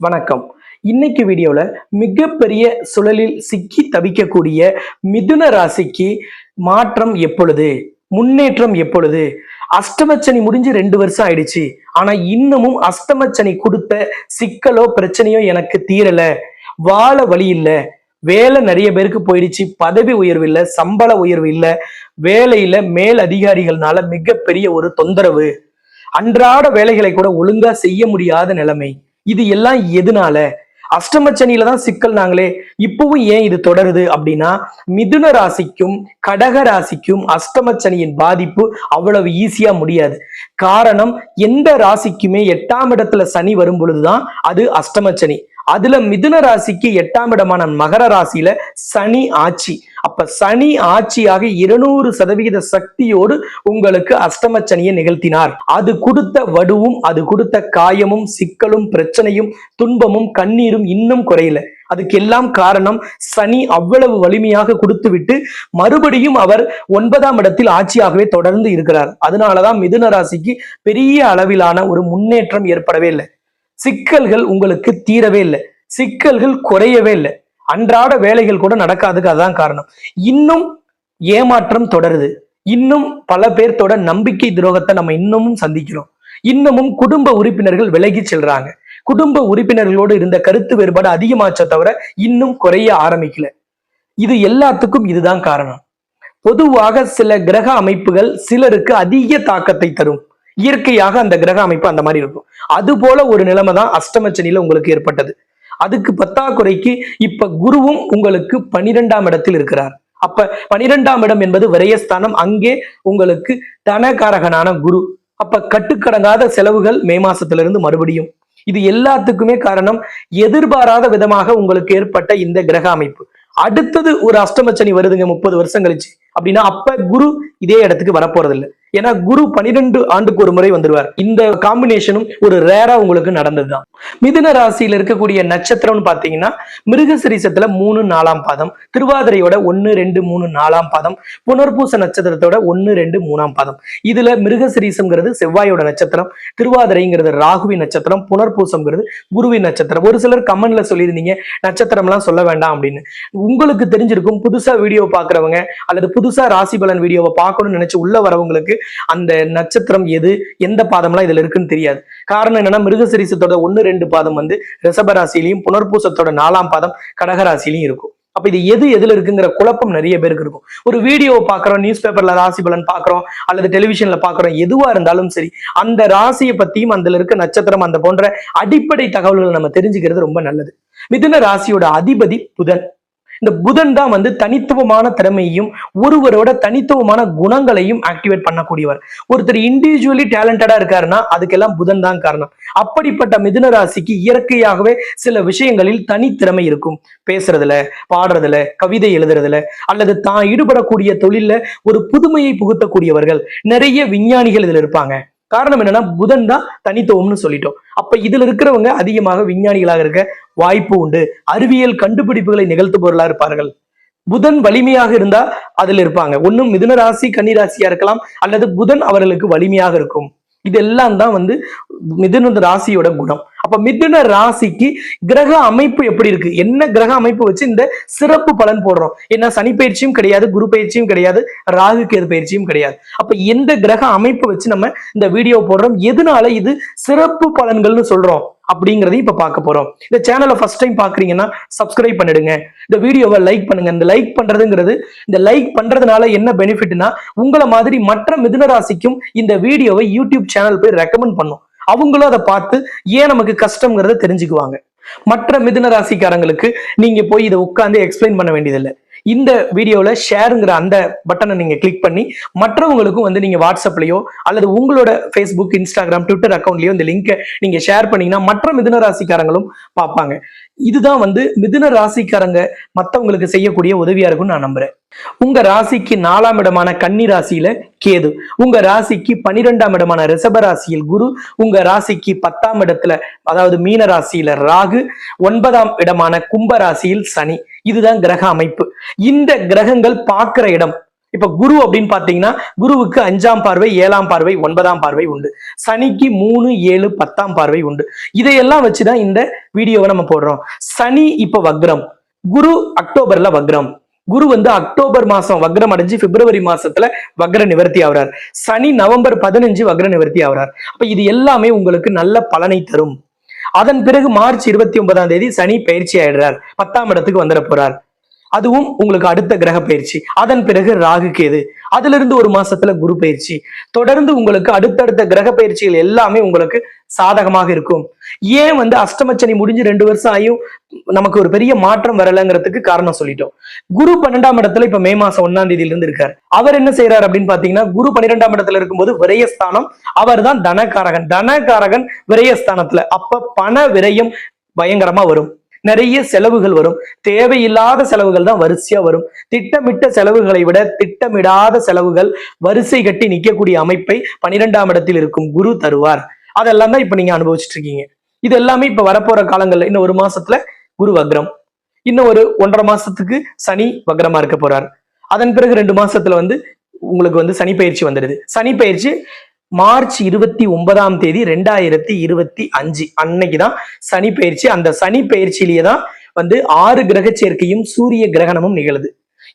வணக்கம். இன்னைக்கு வீடியோல மிகப்பெரிய சுழலில் சிக்கி தவிக்கக்கூடிய மிதுன ராசிக்கு மாற்றம் எப்பொழுது? முன்னேற்றம் எப்பொழுது? அஷ்டமச்சனி முடிஞ்சு ரெண்டு வருஷம் ஆயிடுச்சு. ஆனா இன்னமும் அஷ்டமச்சனி கொடுத்த சிக்கலோ பிரச்சனையோ எனக்கு தீரல. வாழ வழி இல்ல. வேலை நிறைய பேருக்கு போயிடுச்சு. பதவி உயர்வு இல்ல. சம்பள உயர்வு இல்ல. வேலையில மேல் அதிகாரிகள்னால மிகப்பெரிய ஒரு தொந்தரவு. அன்றாட வேலைகளை கூட ஒழுங்கா செய்ய முடியாத நிலைமை. இது எல்லாம் எதனால அஷ்டமச்சனியில தான் சிக்கல் நாங்களே. இப்பவும் ஏன் இது தொடருது அப்படின்னா மிதுன ராசிக்கும் கடக ராசிக்கும் அஷ்டமச்சனியின் பாதிப்பு அவ்வளவு ஈஸியா முடியாது. காரணம் எந்த ராசிக்குமே எட்டாம் இடத்துல சனி வரும் பொழுதுதான் அது அஷ்டமச்சனி அதுல மிதுன ராசிக்கு எட்டாம் இடமான மகர ராசியில சனி ஆட்சி. அப்ப சனி ஆட்சியாக இருநூறு சதவிகித சக்தியோடு உங்களுக்கு அஷ்டமச்சனியை நிகழ்த்தினார். அது கொடுத்த வடுவும் அது கொடுத்த காயமும் சிக்கலும் பிரச்சனையும் துன்பமும் கண்ணீரும் இன்னும் குறையல. அதுக்கெல்லாம் காரணம் சனி அவ்வளவு வலிமையாக கொடுத்துவிட்டு மறுபடியும் அவர் ஒன்பதாம் இடத்தில் ஆட்சியாகவே தொடர்ந்து இருக்கிறார். அதனாலதான் மிதுன ராசிக்கு பெரிய அளவிலான ஒரு முன்னேற்றம் ஏற்படவே இல்லை. சிக்கல்கள் உங்களுக்கு தீரவே இல்லை. சிக்கல்கள் குறையவே இல்லை. அன்றாட வேலைகள் கூட நடக்காதுக்கு அதான் காரணம். இன்னும் ஏமாற்றம் தொடருது. இன்னும் பல பேர்த்தோட நம்பிக்கை துரோகத்தை நம்ம இன்னமும் சந்திக்கிறோம். இன்னமும் குடும்ப உறுப்பினர்கள் விலகி செல்றாங்க. குடும்ப உறுப்பினர்களோடு இருந்த கருத்து வேறுபாடு அதிகமாச்ச தவிர இன்னும் குறைய ஆரம்பிக்கல. இது எல்லாத்துக்கும் இதுதான் காரணம். பொதுவாக சில கிரக அமைப்புகள் சிலருக்கு அதிக தாக்கத்தை தரும். இயற்கையாக அந்த கிரக அமைப்பு அந்த மாதிரி இருக்கும். அது போல ஒரு நிலைமை தான் அஷ்டமச்சனியில உங்களுக்கு ஏற்பட்டது. அதுக்கு பத்தாக்குறைக்கு இப்ப குருவும் உங்களுக்கு பனிரெண்டாம் இடத்தில் இருக்கிறார். அப்ப பனிரெண்டாம் இடம் என்பது விரயஸ்தானம். அங்கே உங்களுக்கு தனகாரகனான குரு. அப்ப கட்டுக்கடங்காத செலவுகள் மே மாசத்துல இருந்து மறுபடியும். இது எல்லாத்துக்குமே காரணம் எதிர்பாராத விதமாக உங்களுக்கு ஏற்பட்ட இந்த கிரக அமைப்பு. அடுத்தது ஒரு அஷ்டமச்சனி வருதுங்க முப்பது வருஷம் கழிச்சு. அப்படின்னா அப்ப குரு இதே இடத்துக்கு வரப்போறதில்லை. ஏன்னா குரு பனிரெண்டு ஆண்டுக்கு ஒரு முறை வந்துருவார். இந்த காம்பினேஷனும் ஒரு ரேரா உங்களுக்கு நடந்ததுதான். மிதுன ராசியில இருக்கக்கூடிய நட்சத்திரம்னு பாத்தீங்கன்னா மிருகசிரீசத்துல மூணு நாலாம் பாதம். திருவாதிரையோட ஒன்னு ரெண்டு மூணு நாலாம் பாதம். புனர்பூச நட்சத்திரத்தோட ஒன்னு ரெண்டு மூணாம் பாதம். இதுல மிருகசிரீசம்ங்கிறது செவ்வாயோட நட்சத்திரம் திருவாதிரைங்கிறது ராகுவின் நட்சத்திரம் புனர்பூசம்ங்கிறது குருவின் நட்சத்திரம். ஒரு சிலர் கமெண்ட்ல சொல்லியிருந்தீங்க நட்சத்திரம்லாம் சொல்ல வேண்டாம் அப்படின்னு. உங்களுக்கு தெரிஞ்சிருக்கும் புதுசா வீடியோ பாக்குறவங்க அல்லது புதுசா ராசி பலன் வீடியோவை பார்க்கணும்னு நினைச்சு உள்ள வரவங்களுக்கு அந்த நட்சத்திரம் எது எந்த பாதம்லாம் இதுல இருக்குன்னு தெரியாது. காரணம் என்னன்னா மிருகசரிசத்தோட ஒன்னு ரெண்டு பாதம் வந்து ரிஷபராசிலையும் புனர்பூசத்தோட நாலாம் பாதம் கடகராசிலையும் இருக்கும். அப்ப இது எது எதுல இருக்குங்கிற குழப்பம் நிறைய பேருக்கு இருக்கும். ஒரு வீடியோவை பாக்குறோம் நியூஸ் பேப்பர்ல ராசி பலன் பாக்குறோம் அல்லது டெலிவிஷன்ல பாக்குறோம் எதுவா இருந்தாலும் சரி அந்த ராசியை பத்தியும் அதுல இருக்க நட்சத்திரம் அந்த போன்ற அடிப்படை தகவல்களை நம்ம தெரிஞ்சுக்கிறது ரொம்ப நல்லது. மிதுன ராசியோட அதிபதி புதன். இந்த புதன் தான் வந்து தனித்துவமான திறமையையும் ஒருவரோட தனித்துவமான குணங்களையும் ஆக்டிவேட் பண்ணக்கூடியவர். ஒருத்தர் இண்டிவிஜுவலி டேலண்டடா இருக்காருன்னா அதுக்கெல்லாம் புதன் தான் காரணம். அப்படிப்பட்ட மிதுன ராசிக்கு இயற்கையாகவே சில விஷயங்களில் தனித்திறமை இருக்கும். பேசுறதுல பாடுறதுல கவிதை எழுதுறதுல அல்லது தான் ஈடுபடக்கூடிய தொழில்ல ஒரு புதுமையை புகுத்தக்கூடியவர்கள். நிறைய விஞ்ஞானிகள் இதுல இருப்பாங்க. காரணம் என்னன்னா புதன் தான் தனித்துவம்னு சொல்லிட்டோம். அப்ப இதுல இருக்கிறவங்க அதிகமாக விஞ்ஞானிகளாக இருக்க வாய்ப்பு உண்டு. அறிவியல் கண்டுபிடிப்புகளை நிகழ்த்துபவர்களா இருப்பார்கள். புதன் வலிமையாக இருந்தா அதுல இருப்பாங்க. ஒன்னும் மிதுன ராசி கன்னி ராசியா இருக்கலாம் அல்லது புதன் அவர்களுக்கு வலிமையாக இருக்கும். இதெல்லாம் தான் வந்து மிதுன ராசியோட குணம். அப்ப மிதுன ராசிக்கு கிரக அமைப்பு எப்படி இருக்கு? என்ன கிரக அமைப்பு வச்சு இந்த சிறப்பு பலன் போடுறோம்? ஏன்னா சனி பயிற்சியும் கிடையாது குரு பயிற்சியும் கிடையாது ராகு கேது பயிற்சியும் கிடையாது. அப்ப எந்த கிரக அமைப்பு வச்சு நம்ம இந்த வீடியோ போடுறோம்? எதனால இது சிறப்பு பலன்கள்னு சொல்றோம்? அப்படிங்கிறதையும் இப்ப பார்க்க போறோம். இந்த சேனலை ஃபர்ஸ்ட் டைம் பாக்குறீங்கன்னா சப்ஸ்கிரைப் பண்ணிடுங்க. இந்த வீடியோவை லைக் பண்ணுங்க. இந்த லைக் பண்றதுங்கிறது இந்த லைக் பண்றதுனால என்ன பெனிஃபிட்னா உங்களை மாதிரி மற்ற மிதுன ராசிக்கும் இந்த வீடியோவை யூடியூப் சேனல் போய் ரெக்கமெண்ட் பண்ணும். அவங்களும் அதை பார்த்து ஏன் நமக்கு கஷ்டங்கிறத தெரிஞ்சுக்குவாங்க. மற்ற மிதுன ராசிக்காரங்களுக்கு நீங்க போய் இதை உட்காந்து எக்ஸ்பிளைன் பண்ண வேண்டியதில்லை. இந்த வீடியோவில் ஷேருங்கிற அந்த பட்டனை நீங்கள் கிளிக் பண்ணி மற்றவங்களுக்கும் வந்து நீங்கள் வாட்ஸ்அப்லையோ அல்லது உங்களோட ஃபேஸ்புக் இன்ஸ்டாகிராம் ட்விட்டர் அக்கௌண்ட்லையோ இந்த லிங்கை நீங்கள் ஷேர் பண்ணீங்கன்னா மற்ற மிதுன ராசிக்காரங்களும் பார்ப்பாங்க. இதுதான் வந்து மிதுன ராசிக்காரங்க மற்றவங்களுக்கு செய்யக்கூடிய உதவியாக இருக்கும்னு நான் நம்புறேன். உங்க ராசிக்கு நாலாம் இடமான கன்னி ராசியில கேது. உங்க ராசிக்கு பனிரெண்டாம் இடமான ரிஷப ராசியில் குரு. உங்க ராசிக்கு பத்தாம் இடத்துல அதாவது மீன ராசியில ராகு. ஒன்பதாம் இடமான கும்ப ராசியில் சனி. இதுதான் கிரக அமைப்பு. இந்த கிரகங்கள் பார்க்கிற இடம். இப்ப குரு அப்படின்னு பாத்தீங்கன்னா குருவுக்கு அஞ்சாம் பார்வை ஏழாம் பார்வை ஒன்பதாம் பார்வை உண்டு. சனிக்கு மூணு ஏழு பத்தாம் பார்வை உண்டு. இதையெல்லாம் வச்சுதான் இந்த வீடியோவை நம்ம போடுறோம். சனி இப்ப வக்ரம். குரு அக்டோபர்ல வக்ரம். குரு வந்து அக்டோபர் மாசம் வக்ரம் அடைஞ்சு பிப்ரவரி மாசத்துல வக்ர நிவர்த்தி ஆகிறார் சனி நவம்பர் பதினஞ்சு வக்ர நிவர்த்தி ஆகிறார் அப்ப இது எல்லாமே உங்களுக்கு நல்ல பலனை தரும். அதன் பிறகு மார்ச் இருபத்தி ஒன்பதாம் தேதி சனி பயிற்சி ஆயிடுறார். பத்தாம் இடத்துக்கு வந்துட போறார். அதுவும் உங்களுக்கு அடுத்த கிரக பயிற்சி. அதன் பிறகு ராகு கேது. அதுல இருந்து ஒரு மாசத்துல குரு பயிற்சி. தொடர்ந்து உங்களுக்கு அடுத்தடுத்த கிரக பயிற்சிகள் எல்லாமே உங்களுக்கு சாதகமாக இருக்கும். ஏன் வந்து அஷ்டமச்சனி முடிஞ்சு ரெண்டு வருஷம் ஆகியும் நமக்கு ஒரு பெரிய மாற்றம் வரலங்கிறதுக்கு காரணம் சொல்லிட்டோம். குரு பன்னெண்டாம் இடத்துல இப்ப மே மாசம் ஒன்னாம் தேதியில இருந்து இருக்காரு. அவர் என்ன செய்யறாரு அப்படின்னு பாத்தீங்கன்னா குரு பன்னிரெண்டாம் இடத்துல இருக்கும்போது விரயஸ்தானம். அவர் தான் தனகாரகன். தனகாரகன் விரயஸ்தானத்துல. அப்ப பண விரயம் பயங்கரமா வரும். நிறைய செலவுகள் வரும். தேவையில்லாத செலவுகள் தான் வரிசையா வரும். திட்டமிட்ட செலவுகளை விட திட்டமிடாத செலவுகள் வரிசை கட்டி நிற்கக்கூடிய அமைப்பை பனிரெண்டாம் இடத்தில் இருக்கும் குரு தருவார். அதெல்லாம் தான் இப்ப நீங்க அனுபவிச்சுட்டு இருக்கீங்க. இது எல்லாமே இப்ப வரப்போற காலங்கள்ல இன்னும் ஒரு மாசத்துல குரு வக்ரம். இன்னும் ஒரு ஒன்றரை மாசத்துக்கு சனி வக்ரமா இருக்க போறார். அதன் பிறகு ரெண்டு மாசத்துல வந்து உங்களுக்கு வந்து சனி பயிற்சி வந்துடுது. சனி பயிற்சி மார்ச் இருபத்தி ஒன்பதாம் தேதி ரெண்டாயிரத்தி இருபத்தி அஞ்சு. அன்னைக்கு தான் சனி பயிற்சி. அந்த சனி பயிற்சியிலேயே தான் வந்து ஆறு கிரக சேர்க்கையும் சூரிய கிரகணமும் நிகழுது.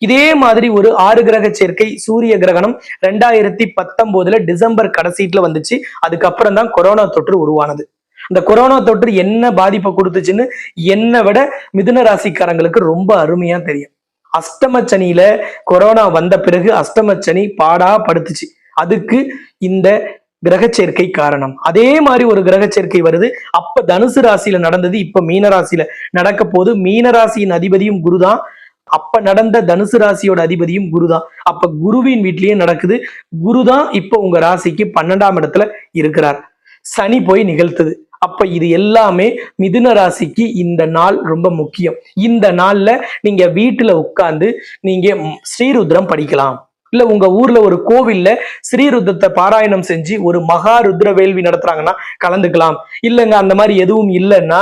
இதே மாதிரி ஒரு ஆறு கிரக சேர்க்கை சூரிய கிரகணம் ரெண்டாயிரத்தி பத்தொன்பதுல டிசம்பர் கடைசீட்ல வந்துச்சு. அதுக்கப்புறம் தான் கொரோனா தொற்று உருவானது. இந்த கொரோனா தொற்று என்ன பாதிப்பை கொடுத்துச்சுன்னு என்னை விட மிதுன ராசிக்காரங்களுக்கு ரொம்ப அருமையா தெரியும். அஷ்டமச்சனியில கொரோனா வந்த பிறகு அஷ்டமச்சனி பாடா படுத்துச்சு. அதுக்கு இந்த கிரக சேர்க்கை காரணம். அதே மாதிரி ஒரு கிரக சேர்க்கை வருது. அப்ப தனுசு ராசியில நடந்தது இப்ப மீன ராசியில நடக்க போது மீன ராசியின் அதிபதியும் குருதான். அப்ப நடந்த தனுசு ராசியோட அதிபதியும் குருதான். அப்ப குருவின் வீட்லயே நடக்குது. குருதான் இப்ப உங்க ராசிக்கு பன்னெண்டாம் இடத்துல இருக்கிறார். சனி போய் நிகழ்த்துது. அப்ப இது எல்லாமே மிதுன ராசிக்கு இந்த நாள் ரொம்ப முக்கியம். இந்த நாள்ல நீங்க வீட்டுல உட்கார்ந்து நீங்க ஸ்ரீருத்ரம் படிக்கலாம். இல்ல உங்க ஊர்ல ஒரு கோவில்ல ஸ்ரீருத்ரத்தை பாராயணம் செஞ்சு ஒரு மகா ருத்ர வேள்வி நடத்துறாங்கன்னா கலந்துக்கலாம். இல்லைங்க அந்த மாதிரி எதுவும் இல்லைன்னா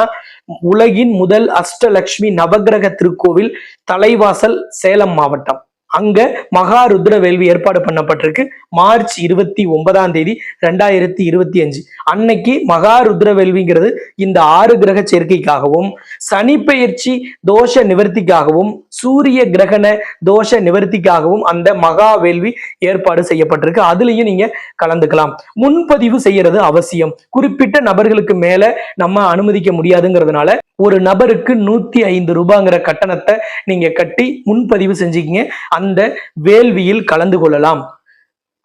உலகின் முதல் அஷ்டலக்ஷ்மி நவக்கிரக திருக்கோவில் தலைவாசல் சேலம் மாவட்டம். அங்க மகா ருத்ர வேள்வி ஏற்பாடு பண்ணப்பட்டிருக்கு. மார்ச் இருபத்தி ஒன்பதாம் தேதி ரெண்டாயிரத்தி இருபத்தி அஞ்சு. அன்னைக்கு மகா ருத்ர வேள்விங்கிறது இந்த ஆறு கிரக சேர்க்கைக்காகவும் சனி பெயர்ச்சி தோஷ நிவர்த்திக்காகவும் சூரிய கிரகண தோஷ நிவர்த்திக்காகவும் அந்த மகா வேள்வி ஏற்பாடு செய்யப்பட்டிருக்கு. அதுலயும் நீங்க கலந்துக்கலாம். முன்பதிவு செய்யறது அவசியம். குறிப்பிட்ட நபர்களுக்கு மேல நம்ம அனுமதிக்க முடியாதுங்கிறதுனால ஒரு நபருக்கு நூத்தி ஐந்து ரூபாங்கிற கட்டணத்தை நீங்க கட்டி முன்பதிவு செஞ்சுக்கிங்க. அந்த வேள்வியில் கலந்து கொள்ளலாம்.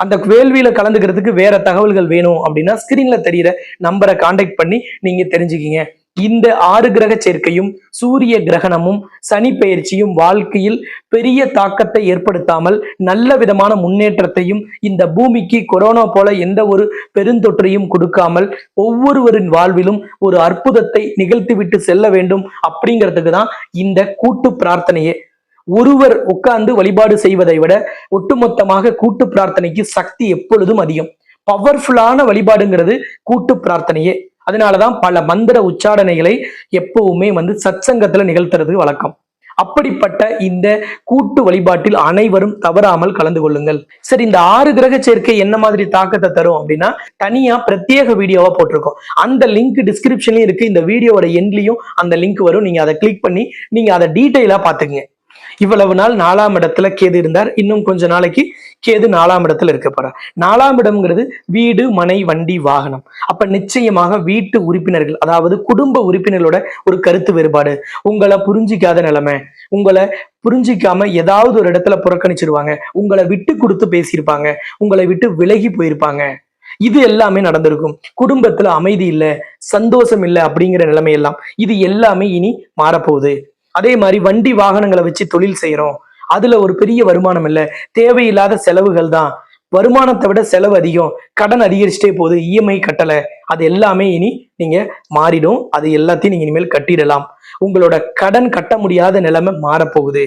அந்த வேள்வியில கலந்துக்கிறதுக்கு வேற தகவல்கள் வேணும் அப்படின்னா ஸ்கிரீன்ல தெரியிற நம்பரை கான்டாக்ட் பண்ணி நீங்க தெரிஞ்சுக்கிங்க. இந்த ஆறு கிரக சேர்க்கையும் சூரிய கிரகணமும் சனி பெயர்ச்சியும் வாழ்க்கையில் பெரிய தாக்கத்தை ஏற்படுத்தாமல் நல்ல விதமான முன்னேற்றத்தையும் இந்த பூமிக்கு கொரோனா போல எந்த ஒரு பெருந்தொற்றையும் கொடுக்காமல் ஒவ்வொருவரின் வாழ்விலும் ஒரு அற்புதத்தை நிகழ்த்திவிட்டு செல்ல வேண்டும் அப்படிங்கிறதுக்கு தான் இந்த கூட்டு பிரார்த்தனையே. ஒருவர் உட்கார்ந்து வழிபாடு செய்வதை விட ஒட்டுமொத்தமாக கூட்டு பிரார்த்தனைக்கு சக்தி எப்பொழுதும் அதிகம். பவர்ஃபுல்லான வழிபாடுங்கிறது கூட்டு பிரார்த்தனையே. அதனாலதான் பல மந்திர உச்சாரணைகளை எப்பவுமே வந்து சத்சங்கத்துல நிகழ்த்துறது வழக்கம். அப்படிப்பட்ட இந்த கூட்டு வழிபாட்டில் அனைவரும் தவறாமல் கலந்து கொள்ளுங்கள். சரி இந்த ஆறு கிரக சேர்க்கை என்ன மாதிரி தாக்கத்தை தரும் அப்படின்னா தனியா பிரத்யேக வீடியோவா போட்டிருக்கோம். அந்த லிங்க் டிஸ்கிரிப்ஷன்லயும் இருக்கு. இந்த வீடியோவோட எண்ட்லயும் அந்த லிங்க் வரும். நீங்க அதை கிளிக் பண்ணி நீங்க அதை டீட்டெயிலா பாத்துக்கங்க இவ்வளவு நாள் நாலாம் இடத்துல கேது இருந்தார். இன்னும் கொஞ்ச நாளைக்கு கேது நாலாம் இடத்துல இருக்க போறார். நாலாம் இடம்ங்கிறது வீடு மனை வண்டி வாகனம். அப்ப நிச்சயமாக வீட்டு உறுப்பினர்கள் அதாவது குடும்ப உறுப்பினர்களோட ஒரு கருத்து வேறுபாடு. உங்களை புரிஞ்சிக்காத நிலைமை. உங்களை புரிஞ்சிக்காம ஏதாவது ஒரு இடத்துல புறக்கணிச்சிருவாங்க. உங்களை விட்டு கொடுத்து பேசியிருப்பாங்க. உங்களை விட்டு விலகி போயிருப்பாங்க. இது எல்லாமே நடந்திருக்கும். குடும்பத்துல அமைதி இல்ல சந்தோஷம் இல்ல அப்படிங்கிற நிலைமை எல்லாம் இது எல்லாமே இனி மாறப்போகுது. அதே மாதிரி வண்டி வாகனங்களை வச்சு தொழில் செய்யறோம் அதுல ஒரு பெரிய வருமானம் இல்ல. தேவையில்லாத செலவுகள் தான். வருமானத்தை விட செலவு அதிகம். கடன் அதிகரிச்சுட்டே போகுது. இஎம்ஐ கட்டலை. அது எல்லாமே இனி நீங்க மாறிடும். அது எல்லாத்தையும் நீங்க இனிமேல் கட்டிடலாம். உங்களோட கடன் கட்ட முடியாத நிலைமை மாறப்போகுது.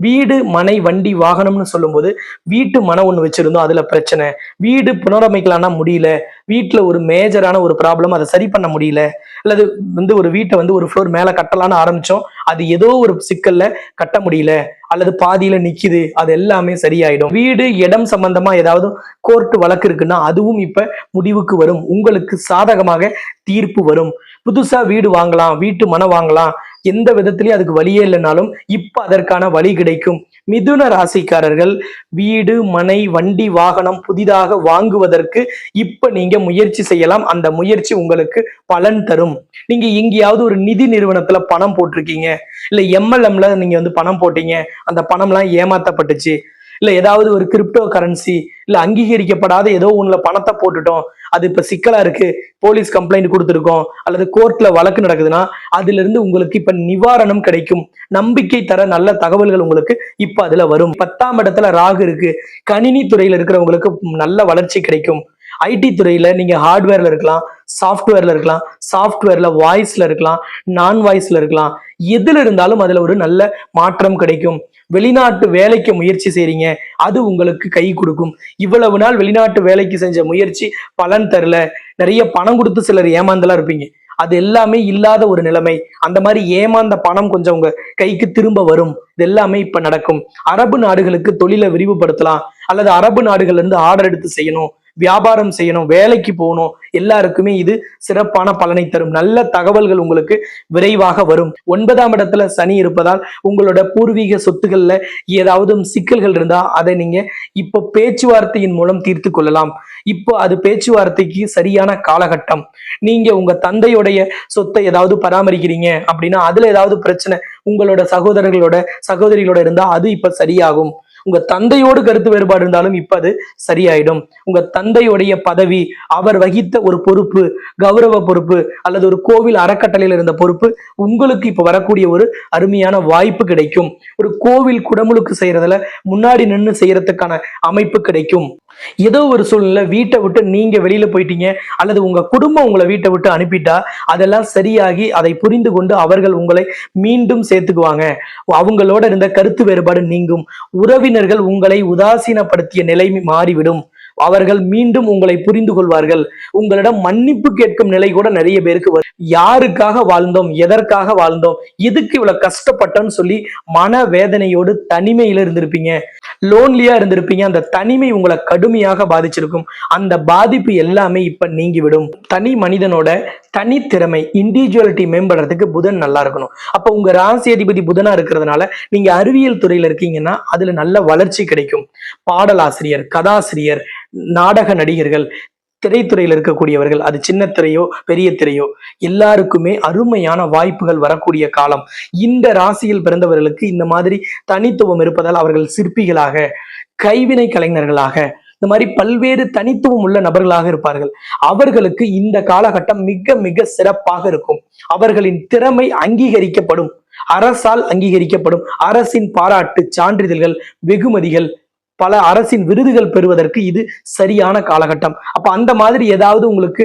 வீடு மனை வண்டி வாகனம்னு சொல்லும்போது வீட்டு மனை ஒன்று வச்சிருந்தோம். அதுல பிரச்சனை. வீடு புனரமைக்கலாம்னா முடியல. வீட்டில் ஒரு மேஜரான ஒரு ப்ராப்ளம் அதை சரி பண்ண முடியல. அல்லது வந்து ஒரு வீட்டை வந்து ஒரு ஃப்ளோர் மேலே கட்டலாம்னு ஆரம்பிச்சோம். அது ஏதோ ஒரு சிக்கல்ல கட்ட முடியல. அல்லது பாதியில நிக்குது. அது எல்லாமே சரியாயிடும். வீடு இடம் சம்பந்தமா ஏதாவது கோர்ட் வழக்கு இருக்குன்னா அதுவும் இப்ப முடிவுக்கு வரும். உங்களுக்கு சாதகமாக தீர்ப்பு வரும். புதுசா வீடு வாங்கலாம். வீட்டு மனை வாங்கலாம். எந்த விதத்திலயும் அதுக்கு வழியே இல்லைனாலும் இப்ப அதற்கான வழி கிடைக்கும். மிதுன ராசிக்காரர்கள் வீடு மனை வண்டி வாகனம் புதிதாக வாங்குவதற்கு இப்ப நீங்க முயற்சி செய்யலாம். அந்த முயற்சி உங்களுக்கு பலன் தரும். நீங்க எங்கேயாவது ஒரு நிதி நிறுவனத்துல பணம் போட்டிருக்கீங்க. இல்ல எம்எல்எம்ல நீங்க வந்து பணம் போட்டீங்க. அந்த பணம்லாம் ஏமாத்தப்பட்டுச்சு. இல்ல ஏதாவது ஒரு கிரிப்டோ கரன்சி இல்ல அங்கீகரிக்கப்படாத ஏதோ ஒண்ணுல பணத்தை போட்டுட்டோம். அது இப்ப சிக்கலா இருக்கு போலீஸ் கம்ப்ளைண்ட் கொடுத்துருக்கோம் அல்லது கோர்ட்ல வழக்கு நடக்குதுன்னா அதுல இருந்து உங்களுக்கு இப்ப நிவாரணம் கிடைக்கும். நம்பிக்கை தர நல்ல தகவல்கள் உங்களுக்கு இப்ப அதுல வரும். பத்தாம் இடத்துல ராகு இருக்கு. கணினி துறையில இருக்கிறவங்களுக்கு நல்ல வளர்ச்சி கிடைக்கும். ஐடி துறையில நீங்க ஹார்ட்வேர்ல இருக்கலாம் சாஃப்ட்வேர்ல இருக்கலாம் சாஃப்ட்வேர்ல வாய்ஸ்ல இருக்கலாம் நான் வாய்ஸ்ல இருக்கலாம். எதுல இருந்தாலும் அதுல ஒரு நல்ல மாற்றம் கிடைக்கும். வெளிநாட்டு வேலைக்கு முயற்சி செய்றீங்க அது உங்களுக்கு கை கொடுக்கும். இவ்வளவு நாள் வெளிநாட்டு வேலைக்கு செஞ்ச முயற்சி பலன் தரல. நிறைய பணம் கொடுத்து சிலர் ஏமாந்தெல்லாம் இருப்பீங்க. அது எல்லாமே இல்லாத ஒரு நிலைமை. அந்த மாதிரி ஏமாந்த பணம் கொஞ்சம் உங்க கைக்கு திரும்ப வரும். இது எல்லாமே இப்ப நடக்கும். அரபு நாடுகளுக்கு தொழிலை விரிவுபடுத்தலாம். அல்லது அரபு நாடுகள்ல இருந்து ஆர்டர் எடுத்து செய்யணும். வியாபாரம் செய்யணும் வேலைக்கு போகணும். எல்லாருக்குமே இது சிறப்பான பலனை தரும். நல்ல தகவல்கள் உங்களுக்கு விரைவாக வரும். ஒன்பதாம் இடத்துல சனி இருப்பதால் உங்களோட பூர்வீக சொத்துக்கள்ல ஏதாவது சிக்கல்கள் இருந்தா அதை நீங்க இப்போ பேச்சுவார்த்தையின் மூலம் தீர்த்து கொள்ளலாம். இப்போ அது பேச்சுவார்த்தைக்கு சரியான காலகட்டம். நீங்க உங்க தந்தையுடைய சொத்தை ஏதாவது பராமரிக்கிறீங்க அப்படின்னா அதுல ஏதாவது பிரச்சனை உங்களோட சகோதரர்களோட சகோதரிகளோட இருந்தா அது இப்ப சரியாகும். உங்க தந்தையோடு கருத்து வேறுபாடு இருந்தாலும் இப்ப அது சரியாயிடும். உங்க தந்தையுடைய பதவி அவர் வகித்த ஒரு பொறுப்பு கௌரவ பொறுப்பு அல்லது ஒரு கோவில் அறக்கட்டளையில் இருந்த பொறுப்பு உங்களுக்கு இப்ப வரக்கூடிய ஒரு அருமையான வாய்ப்பு கிடைக்கும். ஒரு கோவில் குடமுழுக்கு செய்யறதுல முன்னாடி நின்று செய்யறதுக்கான அமைப்பு கிடைக்கும். ஏதோ ஒரு சூழ்நிலை வீட்டை விட்டு நீங்க வெளியில போயிட்டீங்க அல்லது உங்க குடும்பம் உங்களை வீட்டை விட்டு அனுப்பிட்டா அதெல்லாம் சரியாகி அதை புரிந்து கொண்டு அவர்கள் உங்களை மீண்டும் சேர்த்துக்குவாங்க. அவங்களோட இருந்த கருத்து வேறுபாடு நீங்கும். உறவினர்கள் உங்களை உதாசீனப்படுத்திய நிலை மாறிவிடும். அவர்கள் மீண்டும் உங்களை புரிந்து கொள்வார்கள். உங்களிடம் மன்னிப்பு கேட்கும் நிலை கூட நிறைய பேருக்கு வரும். யாருக்காக வாழ்ந்தோம்? எதற்காக வாழ்ந்தோம்? எதுக்கு இவ்வளவு கஷ்டப்பட்டோம்னு சொல்லி மன வேதனையோடு தனிமையில இருந்திருப்பீங்க. லோன்லியா இருந்திருப்பீங்க. அந்த தனிமை உங்களை கடுமையாக பாதிச்சிருக்கும். அந்த பாதிப்பு எல்லாமே இப்ப நீங்கிவிடும். தனி மனிதனோட தனித்திறமை இண்டிவிஜுவாலிட்டி மேம்படுறதுக்கு புதன் நல்லா இருக்கணும். அப்ப உங்க ராசி அதிபதி புதனா இருக்கிறதுனால நீங்க அறிவியல் துறையில இருக்கீங்கன்னா அதுல நல்ல வளர்ச்சி கிடைக்கும். பாடலாசிரியர் கதாசிரியர் நாடக நடிகர்கள் திரைத்துறையில் இருக்கக்கூடியவர்கள் அது சின்ன திரையோ பெரிய திரையோ எல்லாருக்குமே அருமையான வாய்ப்புகள் வரக்கூடிய காலம். இந்த ராசியில் பிறந்தவர்களுக்கு இந்த மாதிரி தனித்துவம் இருப்பதால் அவர்கள் சிற்பிகளாக கைவினை கலைஞர்களாக இந்த மாதிரி பல்வேறு தனித்துவம் உள்ள நபர்களாக இருப்பார்கள். அவர்களுக்கு இந்த காலகட்டம் மிக மிக சிறப்பாக இருக்கும். அவர்களின் திறமை அங்கீகரிக்கப்படும். அரசால் அங்கீகரிக்கப்படும். அரசின் பாராட்டு சான்றிதழ்கள் வெகுமதிகள் பல அரசின் விருதுகள் பெறுவதற்கு இது சரியான காலகட்டம். அப்ப அந்த மாதிரி ஏதாவது உங்களுக்கு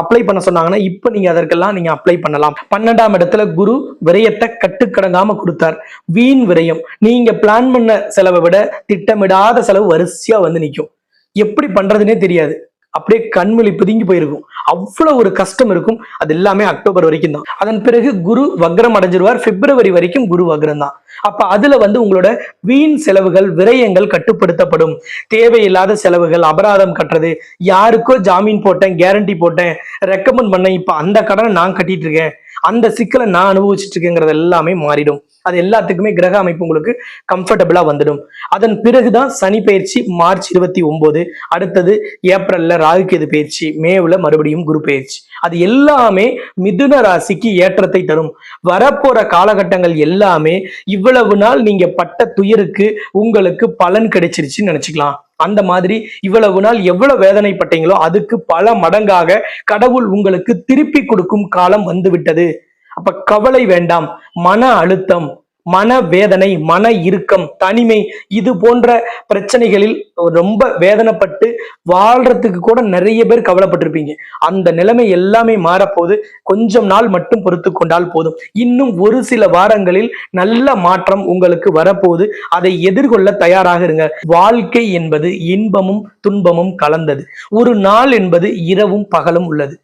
அப்ளை பண்ண சொன்னாங்கன்னா இப்ப நீங்க அதற்கெல்லாம் நீங்க அப்ளை பண்ணலாம். பன்னெண்டாம் இடத்துல குரு விரயத்தை கட்டுக்கடங்காம கொடுத்தார். வீண் விரயம். நீங்க பிளான் பண்ண செலவை விட திட்டமிடாத செலவு வரிசையா வந்து நிற்கும் எப்படி பண்றதுனே தெரியாது. அப்படியே கண்மொழி பிதுங்கி போயிருக்கும். அவ்வளவு ஒரு கஷ்டம் இருக்கும். அது எல்லாமே அக்டோபர் வரைக்கும் தான். அதன் பிறகு குரு வக்ரம் அடைஞ்சிருவார். பிப்ரவரி வரைக்கும் குரு வக்ரம் தான். அப்ப அதுல வந்து உங்களோட வீண் செலவுகள் விரயங்கள் கட்டுப்படுத்தப்படும். தேவையில்லாத செலவுகள் அபராதம் கட்டுறது. யாருக்கோ ஜாமீன் போட்டேன் கேரண்டி போட்டேன் ரெக்கமெண்ட் பண்ணேன். இப்ப அந்த கடனை நான் கட்டிட்டு இருக்கேன். அந்த சிக்கலை நான் அனுபவிச்சுட்டு இருக்கேங்கிறது எல்லாமே மாறிடும். அது எல்லாத்துக்குமே கிரக அமைப்பு உங்களுக்கு கம்ஃபர்டபுளா வந்துடும். அதன் பிறகுதான் சனி பயிற்சி மார்ச் இருபத்தி ஒன்பது அடுத்தது ஏப்ரல்ல ராகுகேது பயிற்சி மேவுல மறுபடியும் குரு பயிற்சி. அது எல்லாமே மிதுன ராசிக்கு ஏற்றத்தை தரும். வரப்போற காலகட்டங்கள் எல்லாமே இவ்வளவு நாள் நீங்க பட்ட துயருக்கு உங்களுக்கு பலன் கிடைச்சிருச்சுன்னு நினைச்சுக்கலாம். அந்த மாதிரி இவ்வளவு நாள் எவ்வளவு வேதனைப்பட்டீங்களோ அதுக்கு பல மடங்காக கடவுள் உங்களுக்கு திருப்பி கொடுக்கும் காலம் வந்துவிட்டது அப்ப கவலை வேண்டாம் மன அழுத்தம் மன வேதனை மன இறுக்கம் தனிமை இது போன்ற பிரச்சனைகளில் ரொம்ப வேதனைப்பட்டு வாழ்றதுக்கு கூட நிறைய பேர் கவலைப்பட்டிருப்பீங்க. அந்த நிலைமை எல்லாமே மாறப்போது கொஞ்சம் நாள் மட்டும் பொறுத்து கொண்டால் போதும். இன்னும் ஒரு சில வாரங்களில் நல்ல மாற்றம் உங்களுக்கு வரப்போது. அதை எதிர்கொள்ள தயாராக இருங்க வாழ்க்கை என்பது இன்பமும் துன்பமும் கலந்தது. ஒரு நாள் என்பது இரவும் பகலும் உள்ளது.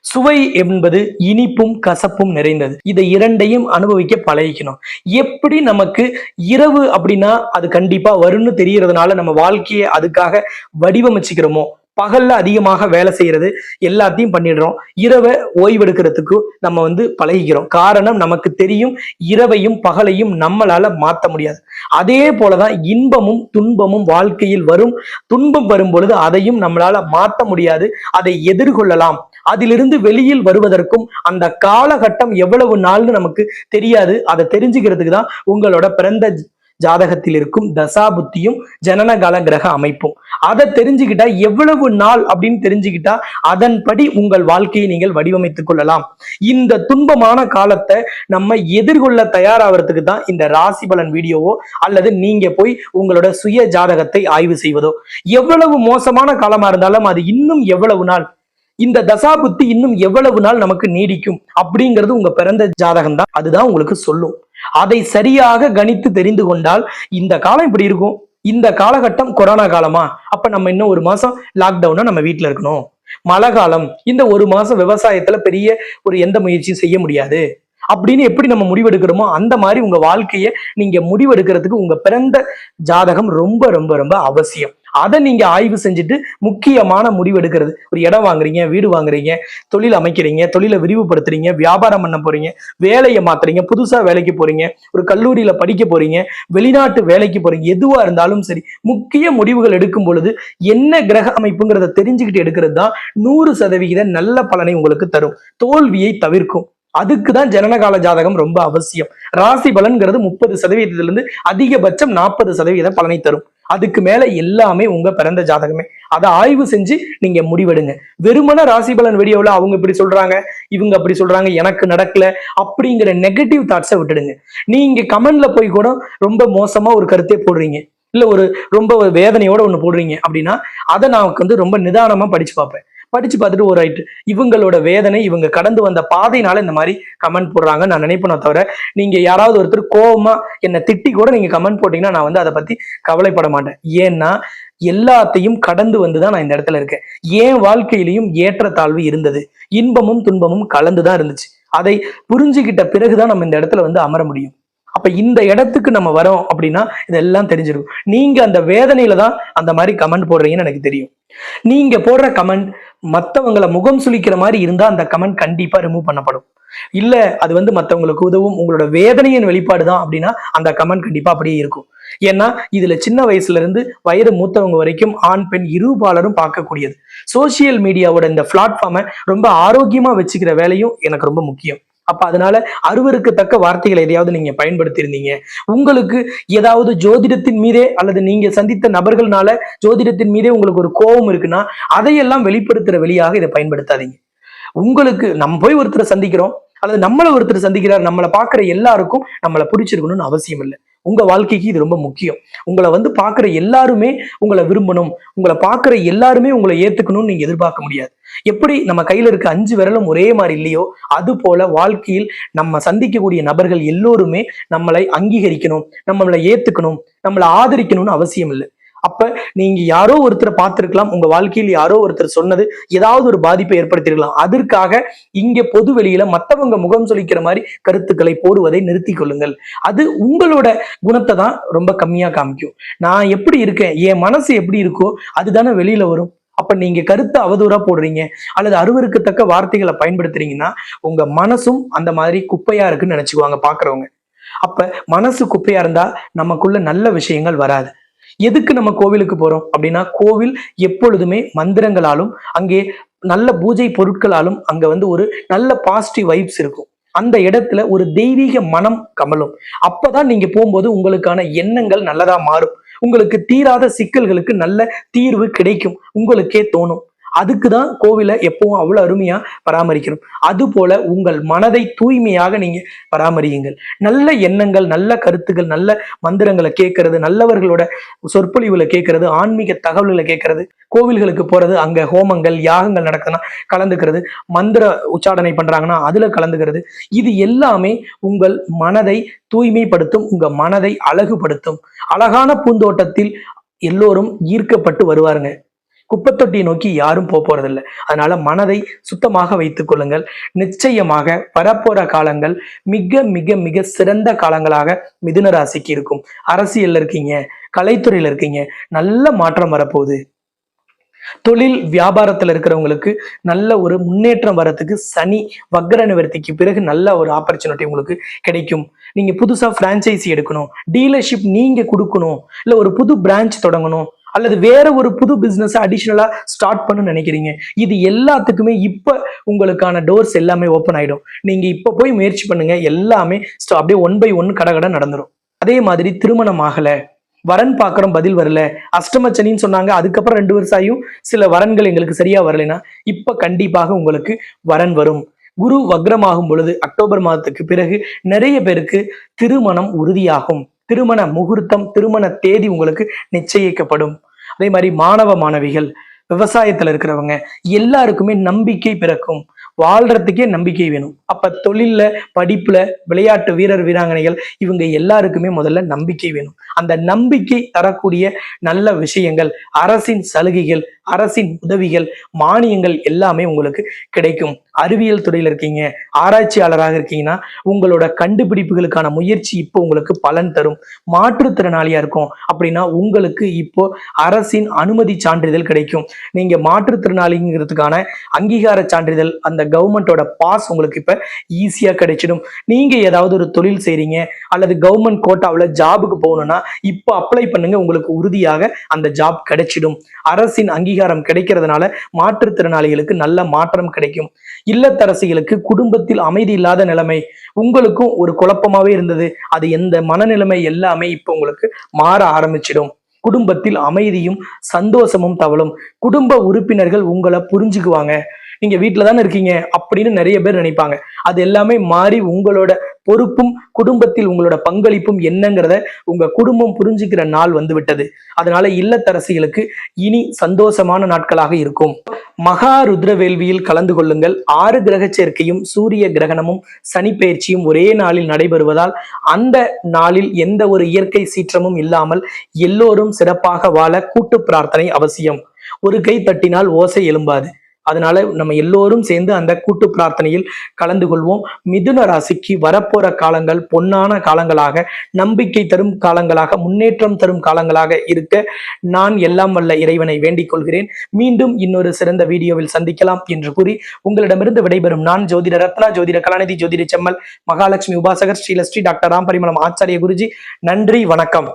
சுவை என்பது இனிப்பும் கசப்பும் நிறைந்தது. இதை இரண்டையும் அனுபவிக்க பழகிக்கணும். எப்படி நமக்கு இரவு அப்படின்னா அது கண்டிப்பா வரும்னு தெரியறதுனால நம்ம வாழ்க்கையை அதுக்காக வடிவமைச்சுக்கிறோமோ? பகல்ல அதிகமாக வேலை செய்யறது எல்லாத்தையும் பண்ணிடுறோம். இரவை ஓய்வெடுக்கிறதுக்கு நம்ம வந்து பழகிக்கிறோம். காரணம் நமக்கு தெரியும் இரவையும் பகலையும் நம்மளால மாத்த முடியாது. அதே போலதான் இன்பமும் துன்பமும் வாழ்க்கையில் வரும். துன்பம் வரும் பொழுது அதையும் நம்மளால மாத்த முடியாது. அதை எதிர்கொள்ளலாம். அதிலிருந்து வெளியில் வருவதற்கும் அந்த காலகட்டம் எவ்வளவு நாள்னு நமக்கு தெரியாது. அதை தெரிஞ்சுக்கிறதுக்கு தான் உங்களோட பிறந்த ஜாதகத்தில் இருக்கும் தசாபுத்தியும் ஜனனகால கிரக அமைப்பும். அதை தெரிஞ்சுக்கிட்டா எவ்வளவு நாள் அப்படின்னு தெரிஞ்சுக்கிட்டா அதன்படி உங்கள் வாழ்க்கையை நீங்கள் வடிவமைத்துக் கொள்ளலாம். இந்த துன்பமான காலத்தை நம்ம எதிர்கொள்ள தயாராகிறதுக்கு தான் இந்த ராசி பலன் வீடியோவோ அல்லது நீங்க போய் உங்களோட சுய ஜாதகத்தை ஆய்வு செய்வதோ. எவ்வளவு மோசமான காலமா இருந்தாலும் அது இன்னும் எவ்வளவு நாள் இந்த தசாபுத்தி இன்னும் எவ்வளவு நாள் நமக்கு நீடிக்கும் அப்படிங்கிறது உங்க பிறந்த ஜாதகம் தான் அதுதான் உங்களுக்கு சொல்லும். அதை சரியாக கணித்து தெரிந்து கொண்டால் இந்த காலம் இப்படி இருக்கும். இந்த காலகட்டம் கொரோனா காலமா? அப்ப நம்ம இன்னும் ஒரு மாசம் லாக்டவுனா நம்ம வீட்டுல இருக்கணும். மழை காலம் இந்த ஒரு மாசம் விவசாயத்துல பெரிய ஒரு எந்த முயற்சியும் செய்ய முடியாது. அப்படின்னு எப்படி நம்ம முடிவெடுக்கிறோமோ அந்த மாதிரி உங்க வாழ்க்கையை நீங்க முடிவெடுக்கிறதுக்கு உங்க பிறந்த ஜாதகம் ரொம்ப ரொம்ப ரொம்ப அவசியம். அதை நீங்க ஆய்வு செஞ்சுட்டு முக்கியமான முடிவு எடுக்கிறது. ஒரு இடம் வாங்குறீங்க வீடு வாங்குறீங்க தொழில் அமைக்கிறீங்க தொழிலை விரிவுபடுத்துறீங்க வியாபாரம் பண்ண போறீங்க வேலையை மாத்துறீங்க புதுசா வேலைக்கு போறீங்க ஒரு கல்லூரியில படிக்க போறீங்க வெளிநாட்டு வேலைக்கு போறீங்க எதுவா இருந்தாலும் சரி முக்கிய முடிவுகள் எடுக்கும் பொழுது என்ன கிரக அமைப்புங்கிறத தெரிஞ்சுக்கிட்டு எடுக்கிறது தான் நூறு சதவிகித நல்ல பலனை உங்களுக்கு தரும். தோல்வியை தவிர்க்கும். அதுக்கு தான் ஜனனகால ஜாதகம் ரொம்ப அவசியம். ராசி பலன்கிறது முப்பது சதவீதத்திலிருந்து அதிகபட்சம் நாற்பது சதவீதம் பலனை தரும். அதுக்கு மேல எல்லாமே உங்க பிறந்த ஜாதகமே. அதை ஆய்வு செஞ்சு நீங்க முடிவெடுங்க. வெறுமன ராசி பலன் வீடியோவில் அவங்க இப்படி சொல்றாங்க இவங்க அப்படி சொல்றாங்க எனக்கு நடக்கல அப்படிங்கிற நெகட்டிவ் தாட்ஸை விட்டுடுங்க. நீங்க கமெண்ட்ல போய் கூட ரொம்ப மோசமா ஒரு கருத்தே போடுறீங்க. இல்ல ஒரு ரொம்ப ஒரு வேதனையோட ஒன்று போடுறீங்க அப்படின்னா அதை நான் வந்து ரொம்ப நிதானமா படிச்சு பார்ப்பேன். படிச்சு பார்த்துட்டு ஒரு ரைட்டு இவங்களோட வேதனை இவங்க கடந்து வந்த பாதையினால இந்த மாதிரி கமெண்ட் போடுறாங்க நான் நினைப்பேனே தவிர நீங்க யாராவது ஒருத்தர் கோபமா என்னை திட்டி கூட நீங்க கமெண்ட் போட்டீங்கன்னா நான் வந்து அதை பத்தி கவலைப்பட மாட்டேன். ஏன்னா எல்லாத்தையும் கடந்து வந்துதான் நான் இந்த இடத்துல இருக்கேன். என் வாழ்க்கையிலையும் ஏற்றத்தாழ்வு இருந்தது. இன்பமும் துன்பமும் கலந்து தான் இருந்துச்சு. அதை புரிஞ்சுக்கிட்ட பிறகுதான் நம்ம இந்த இடத்துல வந்து அமர முடியும். அப்ப இந்த இடத்துக்கு நம்ம வரோம் அப்படின்னா இதெல்லாம் தெரிஞ்சிருக்கும். நீங்க அந்த வேதனையில தான் அந்த மாதிரி கமெண்ட் போடுறீங்கன்னு எனக்கு தெரியும். நீங்க போடுற கமெண்ட் மத்தவங்களை முகம் சுளிக்கிற மாதிரி இருந்தா அந்த கமெண்ட் கண்டிப்பா ரிமூவ் பண்ணப்படும். இல்ல அது வந்து மத்தவங்களுக்கு உதவும். உங்களோட வேதனையின் வெளிப்பாடு தான் அப்படின்னா அந்த கமெண்ட் கண்டிப்பா அப்படியே இருக்கும். ஏன்னா இதுல சின்ன வயசுல இருந்து வயது மூத்தவங்க வரைக்கும் ஆண் பெண் இருபாலரும் பார்க்கக்கூடியது. சோசியல் மீடியாவோட இந்த பிளாட்ஃபார்மை ரொம்ப ஆரோக்கியமா வச்சுக்கிற வேலையும் எனக்கு ரொம்ப முக்கியம். அப்ப அதனால அறுவருக்கு தக்க வார்த்தைகளை எதையாவது நீங்க பயன்படுத்தி இருந்தீங்க உங்களுக்கு ஏதாவது ஜோதிடத்தின் மீதே அல்லது நீங்க சந்தித்த நபர்கள்னால ஜோதிடத்தின் மீதே உங்களுக்கு ஒரு கோபம் இருக்குன்னா அதையெல்லாம் வெளிப்படுத்துற வெளியாக இதை பயன்படுத்தாதீங்க. உங்களுக்கு நம்ம போய் ஒருத்தரை சந்திக்கிறோம் அல்லது நம்மளை ஒருத்தர் சந்திக்கிறார் நம்மளை பார்க்குற எல்லாருக்கும் நம்மளை பிடிச்சிருக்கணும்னு அவசியம் இல்லை. உங்க வாழ்க்கைக்கு இது ரொம்ப முக்கியம். உங்களை வந்து பார்க்குற எல்லாருமே உங்களை விரும்பணும். உங்களை பார்க்குற எல்லாருமே உங்களை ஏத்துக்கணும்னு நீங்க எதிர்பார்க்க முடியாது. எப்படி நம்ம கையில இருக்க அஞ்சு விரலும் ஒரே மாதிரி இல்லையோ அது போல வாழ்க்கையில் நம்ம சந்திக்கக்கூடிய நபர்கள் எல்லோருமே நம்மளை அங்கீகரிக்கணும் நம்மளை ஏத்துக்கணும் நம்மளை ஆதரிக்கணும்னு அவசியம் இல்லை. அப்ப நீங்க யாரோ ஒருத்தரை பார்த்திருக்கலாம். உங்க வாழ்க்கையில் யாரோ ஒருத்தர் சொன்னது ஏதாவது ஒரு பாதிப்பை ஏற்படுத்தியிருக்கலாம். அதற்காக இங்க பொது வெளியில மத்தவங்க முகம் சொலிக்கிற மாதிரி கருத்துக்களை போடுவதை நிறுத்தி கொள்ளுங்கள். அது உங்களோட குணத்தை தான் ரொம்ப கம்மியா காமிக்கும். நான் எப்படி இருக்கேன்? என் மனசு எப்படி இருக்கோ அதுதானே வெளியில வரும். அப்ப நீங்க கருத்தை அவதூறா போடுறீங்க. அல்லது அருவருக்கத்தக்க வார்த்தைகளை பயன்படுத்துறீங்கன்னா உங்க மனசும் அந்த மாதிரி குப்பையா இருக்குன்னு நினைச்சுக்குவாங்க பாக்குறவங்க. அப்ப மனசு குப்பையா இருந்தா நமக்குள்ள நல்ல விஷயங்கள் வராது. எதுக்கு நம்ம கோவிலுக்கு போறோம்? அப்படின்னா கோவில் எப்பொழுதுமே மந்திரங்களாலும் அங்கே நல்ல பூஜை பொருட்களாலும் அங்க வந்து ஒரு நல்ல பாசிட்டிவ் வைப்ஸ் இருக்கும். அந்த இடத்துல ஒரு தெய்வீக மனம் கமலும் அப்பதான் நீங்க போகும்போது உங்களுக்கான எண்ணங்கள் நல்லதா மாறும். உங்களுக்கு தீராத சிக்கல்களுக்கு நல்ல தீர்வு கிடைக்கும். உங்களுக்கே தோணும். அதுக்கு தான் கோவிலை எப்பவும் அவ்வளோ அருமையாக பராமரிக்கிறோம் அது போல உங்கள் மனதை தூய்மையாக நீங்கள் பராமரியுங்கள். நல்ல எண்ணங்கள் நல்ல கருத்துக்கள் நல்ல மந்திரங்களை கேட்கறது நல்லவர்களோட சொற்பொழிவுல கேட்கறது ஆன்மீக தகவல்களை கேட்கறது. கோவில்களுக்கு போறது அங்க ஹோமங்கள் யாகங்கள் நடக்குதுன்னா கலந்துக்கிறது மந்திர உச்சாடனை பண்றாங்கன்னா அதுல கலந்துக்கிறது. இது எல்லாமே உங்கள் மனதை தூய்மைப்படுத்தும் உங்க மனதை அழகுபடுத்தும். அழகான பூந்தோட்டத்தில் எல்லோரும் ஈர்க்கப்பட்டு வருவாருங்க. குப்பத்தொட்டியை நோக்கி யாரும் போக போறதில்ல. அதனால மனதை சுத்தமாக வைத்துக் கொள்ளுங்கள். நிச்சயமாக வரப்போற காலங்கள் மிக மிக மிக சிறந்த காலங்களாக மிதுன ராசிக்கு இருக்கும். அரசியல்ல இருக்கீங்க கலைத்துறையில இருக்கீங்க நல்ல மாற்றம் வரப்போகுது. தொழில் வியாபாரத்துல இருக்கிறவங்களுக்கு நல்ல ஒரு முன்னேற்றம் வரத்துக்கு சனி வக்ர நிவர்த்திக்கு பிறகு நல்ல ஒரு ஆப்பர்ச்சுனிட்டி உங்களுக்கு கிடைக்கும். நீங்க புதுசா பிரான்ச்சைசி எடுக்கணும். டீலர்ஷிப் நீங்க கொடுக்கணும். இல்ல ஒரு புது பிரான்ச் தொடங்கணும். அல்லது வேற ஒரு புது பிசினஸ் அடிஷ்னலாக ஸ்டார்ட் பண்ண நினைக்கிறீங்க. இது எல்லாத்துக்குமே இப்ப உங்களுக்கான டோர்ஸ் எல்லாமே ஓப்பன் ஆயிடும். நீங்க இப்ப போய் முயற்சி பண்ணுங்க எல்லாமே அப்படியே ஒன் பை ஒன் கடகட நடந்துரும். அதே மாதிரி திருமணம் ஆகல. வரன் பார்க்குறோம் பதில் வரல. அஷ்டமச்சனின்னு சொன்னாங்க அதுக்கப்புறம் ரெண்டு வருஷம் ஆகியும் சில வரன்கள் எங்களுக்கு சரியா வரலைன்னா இப்ப கண்டிப்பாக உங்களுக்கு வரன் வரும். குரு வக்ரமாகும் பொழுது அக்டோபர் மாதத்துக்கு பிறகு நிறைய பேருக்கு திருமணம் உறுதியாகும். திருமண முகூர்த்தம் திருமண தேதி உங்களுக்கு நிச்சயிக்கப்படும். அதே மாதிரி மாணவ மாணவிகள் விவசாயத்துல இருக்கிறவங்க எல்லாருக்குமே நம்பிக்கை பிறக்கும். வாழ்றதுக்கே நம்பிக்கை வேணும். அப்ப தொழில்ல படிப்புல விளையாட்டு வீரர் வீராங்கனைகள் இவங்க எல்லாருக்குமே முதல்ல நம்பிக்கை வேணும். அந்த நம்பிக்கை தரக்கூடிய நல்ல விஷயங்கள் அரசின் சலுகைகள் அரசின் உதவிகள் மானியங்கள் எல்லாமே உங்களுக்கு கிடைக்கும். அறிவியல் துறையில இருக்கீங்க ஆராய்ச்சியாளராக இருக்கீங்கன்னா உங்களோட கண்டுபிடிப்புகளுக்கான முயற்சி இப்போ உங்களுக்கு பலன் தரும். மாற்றுத்திறனாளியா இருக்கும் அப்படின்னா உங்களுக்கு இப்போ அரசின் அனுமதி சான்றிதழ் கிடைக்கும். நீங்க மாற்றுத்திறனாளிங்கிறதுக்கான அங்கீகார சான்றிதழ் அந்த கவர்மெண்டோட பாஸ் உங்களுக்கு இப்ப ஈஸியா கிடைச்சிடும். நீங்க ஏதாவது ஒரு தொழில் செய்கிறீங்க அல்லது கவர்மெண்ட் கோட்டாவில் ஜாபுக்கு போகணும்னா இப்போ அப்ளை பண்ணுங்க உங்களுக்கு உறுதியாக அந்த ஜாப் கிடைச்சிடும். அரசின் அங்கீகாரம் கிடைக்கிறதுனால மாற்றுத்திறனாளிகளுக்கு நல்ல மாற்றம் கிடைக்கும். இல்லத்தரசிகளுக்கு குடும்பத்தில் அமைதி இல்லாத நிலைமை உங்களுக்கும் ஒரு குழப்பமாவே இருந்தது. அது எந்த மனநிலைமை எல்லாமே இப்போ உங்களுக்கு மாற ஆரம்பிச்சிடும். குடும்பத்தில் அமைதியும் சந்தோஷமும் தவழும். குடும்ப உறுப்பினர்கள் உங்களை புரிஞ்சுக்குவாங்க. நீங்க வீட்டில தானே இருக்கீங்க அப்படின்னு நிறைய பேர் நினைப்பாங்க. அது எல்லாமே மாறி உங்களோட பொறுப்பும் குடும்பத்தில் உங்களோட பங்களிப்பும் என்னங்கிறத உங்க குடும்பம் புரிஞ்சுக்கிற நாள் வந்து விட்டது. அதனால இல்லத்தரசிகளுக்கு இனி சந்தோஷமான நாட்களாக இருக்கும். மகா ருத்ரவேள்வியில் கலந்து கொள்ளுங்கள். ஆறு கிரக சேர்க்கையும் சூரிய கிரகணமும் சனி பயிற்சியும் ஒரே நாளில் நடைபெறுவதால் அந்த நாளில் எந்த ஒரு இயற்கை சீற்றமும் இல்லாமல் எல்லோரும் சிறப்பாக வாழ கூட்டு பிரார்த்தனை அவசியம். ஒரு கை தட்டினால் ஓசை எழும்பாது. அதனால நம்ம எல்லோரும் சேர்ந்து அந்த கூட்டு பிரார்த்தனையில் கலந்து கொள்வோம். மிதுன ராசிக்கு வரப்போற காலங்கள் பொன்னான காலங்களாக நம்பிக்கை தரும் காலங்களாக முன்னேற்றம் தரும் காலங்களாக இருக்க நான் எல்லாம் வல்ல இறைவனை வேண்டிக் கொள்கிறேன். மீண்டும் இன்னொரு சிறந்த வீடியோவில் சந்திக்கலாம் என்று கூறி உங்களிடமிருந்து விடைபெறும் நான் ஜோதிட ரத்னா ஜோதிட கலாநிதி ஜோதிட செம்மல் மகாலட்சுமி உபாசகர் ஸ்ரீலஸ்ரீ டாக்டர் ராம் பரிமளம் ஆச்சாரிய குருஜி. நன்றி வணக்கம்.